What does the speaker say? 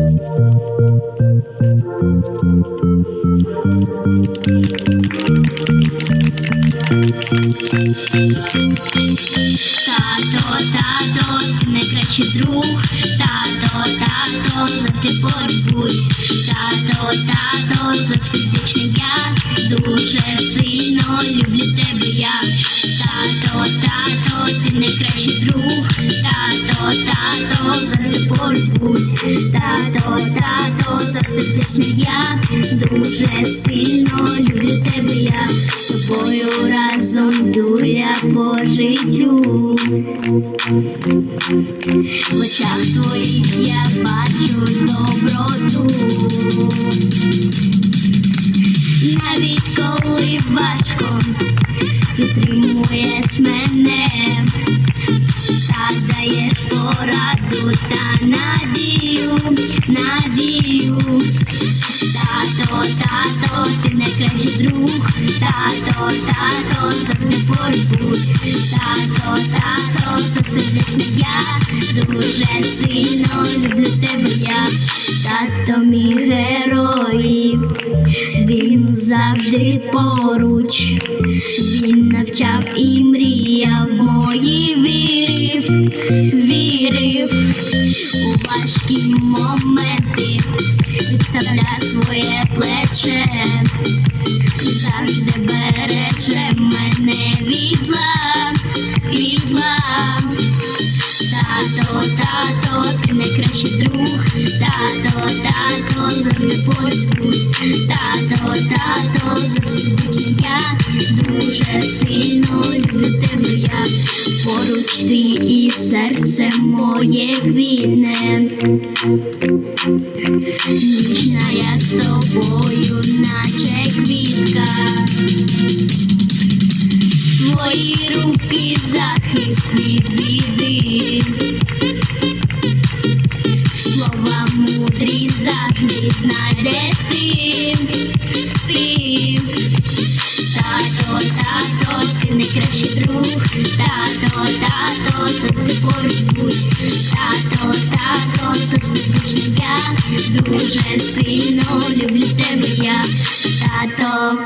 Тато, тато, ти найкращий друг, тато, тато, завжди поруч будь. Тато, тато, завсідичний я, дуже сильно люблю тебе. Тато, ти найкращий друг, тато, тато, завжди поруч будь. Тато, тато, завсідичний я, дуже сильно люблю тебе я. З тобою разом йду я по життю. В очах твоїх я бачу доброту. Навіть коли важко підтримуєш мене, даєш та надію, надію. Тато, тато, ти найкращий друг, тато, тато, завжди поруч будь. Тато, тато, завсердечний я, дуже сильно люблю тебе я. Тато мій герой, він завжди поруч. Він навчав і мріяв мої важкі моменти підставля своє плече, завжди береже мене від зла, від зла. Тато, тато, ти найкращий друг, тато, тато, завжди поруч будь. Тато, тато, завжди я, дуже я. Поруч ти і серце моє квітне. Ніжна я з тобою, наче квітка. Твої руки захист від біди. Слова мудрі завжди знайдеш ти. Ти. Найкращий друг. Тато, тато, це ти поруч будь. Тато, тато, точно я. Дуже сильно люблю тебе я. Тато.